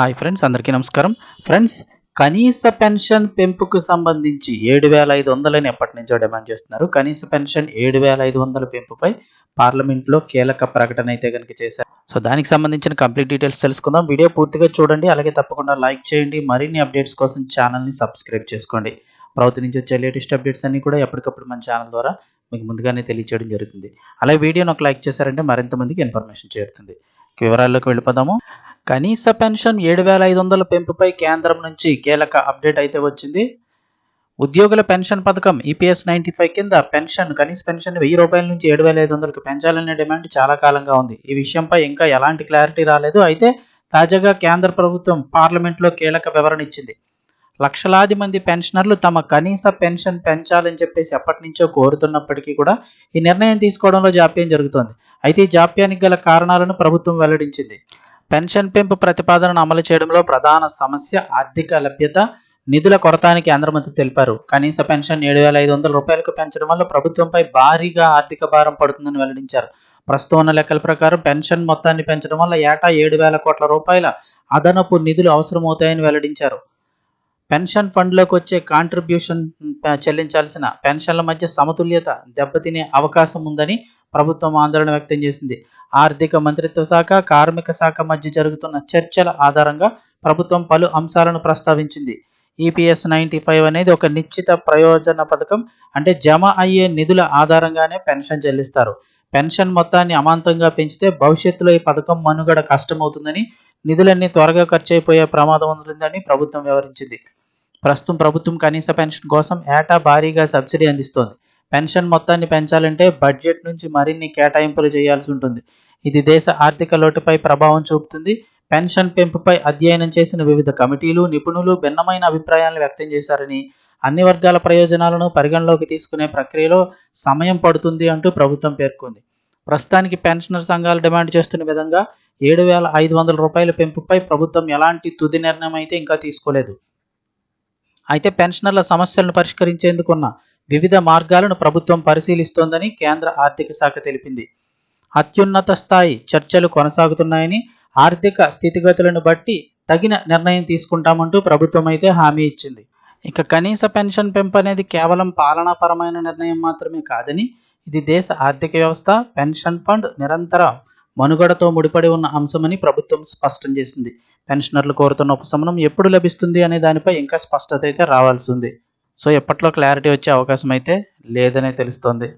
Hi friends అందరికీ నమస్కారం. Friends కనీస పెన్షన్ పెంపుకు సంబంధించి ఏడు వేల ఐదు వందలని ఎప్పటి నుంచో డిమాండ్ చేస్తున్నారు. కనీస పెన్షన్ ఏడు వేల ఐదు వందల పెంపుపై పార్లమెంట్లో కీలక ప్రకటన అయితే కనుక చేశారు. సో దానికి సంబంధించిన కంప్లీట్ డీటెయిల్స్ తెలుసుకుందాం. వీడియో పూర్తిగా చూడండి అలాగే తప్పకుండా లైక్ చేయండి. మరిన్ని అప్డేట్స్ కోసం ఛానల్ని సబ్స్క్రైబ్ చేసుకోండి. ప్రభుత్వం నుంచి వచ్చే లేటెస్ట్ అప్డేట్స్ అన్ని కూడా ఎప్పటికప్పుడు మన ఛానల్ ద్వారా మీకు ముందుగానే తెలియజేయడం జరుగుతుంది. అలాగే వీడియోని ఒక లైక్ చేశారంటే మరింత మందికి ఇన్ఫర్మేషన్ చేరుతుంది. వివరాల్లోకి వెళ్ళిపోదాము. కనీస పెన్షన్ ఏడు వేల ఐదు వందల పెంపుపై కేంద్రం నుంచి కీలక అప్డేట్ అయితే వచ్చింది. ఉద్యోగుల పెన్షన్ పథకం ఈపీఎస్ నైన్టీ ఫైవ్ కింద పెన్షన్ కనీస పెన్షన్ వెయ్యి రూపాయల నుంచి ఏడు వేల ఐదు వందలకు పెంచాలనే డిమాండ్ చాలా కాలంగా ఉంది. ఈ విషయంపై ఇంకా ఎలాంటి క్లారిటీ రాలేదు. అయితే తాజాగా కేంద్ర ప్రభుత్వం పార్లమెంట్లో కీలక వివరణ ఇచ్చింది. లక్షలాది మంది పెన్షనర్లు తమ కనీస పెన్షన్ పెంచాలని చెప్పేసి ఎప్పటి నుంచో కోరుతున్నప్పటికీ కూడా ఈ నిర్ణయం తీసుకోవడంలో జాప్యం జరుగుతోంది. అయితే ఈ జాప్యానికి గల కారణాలను ప్రభుత్వం వెల్లడించింది. పెన్షన్ పెంపు ప్రతిపాదనను అమలు చేయడంలో ప్రధాన సమస్య ఆర్థిక లభ్యత నిధుల కొరతానికి కేంద్ర మంత్రి తెలిపారు. కనీస పెన్షన్ ఏడు వేల ఐదు వందల రూపాయలకు పెంచడం వల్ల ప్రభుత్వంపై భారీగా ఆర్థిక భారం పడుతుందని వెల్లడించారు. ప్రస్తుతం ఉన్న లెక్కల ప్రకారం పెన్షన్ మొత్తాన్ని పెంచడం వల్ల ఏటా ఏడు వేల కోట్ల రూపాయల అదనపు నిధులు అవసరమవుతాయని వెల్లడించారు. పెన్షన్ ఫండ్లోకి వచ్చే కాంట్రిబ్యూషన్ చెల్లించాల్సిన పెన్షన్ల మధ్య సమతుల్యత దెబ్బతినే అవకాశం ఉందని ప్రభుత్వం ఆందోళన వ్యక్తం చేసింది. ఆర్థిక మంత్రిత్వ శాఖ కార్మిక శాఖ మధ్య జరుగుతున్న చర్చల ఆధారంగా ప్రభుత్వం పలు అంశాలను ప్రస్తావించింది. ఈపీఎస్ నైంటీ ఫైవ్ అనేది ఒక నిశ్చిత ప్రయోజన పథకం అంటే జమ అయ్యే నిధుల ఆధారంగానే పెన్షన్ చెల్లిస్తారు. పెన్షన్ మొత్తాన్ని అమాంతంగా పెంచితే భవిష్యత్తులో ఈ పథకం మనుగడ కష్టమవుతుందని నిధులన్నీ త్వరగా ఖర్చు అయిపోయే ప్రమాదం ఉంటుందని ప్రభుత్వం వివరించింది. ప్రస్తుతం ప్రభుత్వం కనీస పెన్షన్ కోసం ఏటా భారీగా సబ్సిడీ అందిస్తోంది. పెన్షన్ మొత్తాన్ని పెంచాలంటే బడ్జెట్ నుంచి మరిన్ని కేటాయింపులు చేయాల్సి ఉంటుంది. ఇది దేశ ఆర్థిక లోటుపై ప్రభావం చూపుతుంది. పెన్షన్ పెంపుపై అధ్యయనం చేసిన వివిధ కమిటీలు నిపుణులు భిన్నమైన అభిప్రాయాలను వ్యక్తం చేశారని అన్ని వర్గాల ప్రయోజనాలను పరిగణలోకి తీసుకునే ప్రక్రియలో సమయం పడుతుంది అంటూ ప్రభుత్వం పేర్కొంది. ప్రస్తుతానికి పెన్షనర్ సంఘాలు డిమాండ్ చేస్తున్న విధంగా ఏడు వేల ఐదు వందల రూపాయల పెంపుపై ప్రభుత్వం ఎలాంటి తుది నిర్ణయం అయితే ఇంకా తీసుకోలేదు. అయితే పెన్షనర్ల సమస్యలను పరిష్కరించేందుకున్న వివిధ మార్గాలను ప్రభుత్వం పరిశీలిస్తోందని కేంద్ర ఆర్థిక శాఖ తెలిపింది. అత్యున్నత స్థాయి చర్చలు కొనసాగుతున్నాయని ఆర్థిక స్థితిగతులను బట్టి తగిన నిర్ణయం తీసుకుంటామంటూ ప్రభుత్వం అయితే హామీ ఇచ్చింది. ఇక కనీస పెన్షన్ పెంపు అనేది కేవలం పాలనాపరమైన నిర్ణయం మాత్రమే కాదని ఇది దేశ ఆర్థిక వ్యవస్థ పెన్షన్ ఫండ్ నిరంతర మనుగడతో ముడిపడి ఉన్న అంశమని ప్రభుత్వం స్పష్టం చేసింది. పెన్షనర్లు కోరుతున్న ఉపశమనం ఎప్పుడు లభిస్తుంది అనే దానిపై ఇంకా స్పష్టత అయితే రావాల్సి ఉంది. సో ఎప్పట్లో క్లారిటీ వచ్చే అవకాశం అయితే లేదనే తెలుస్తోంది.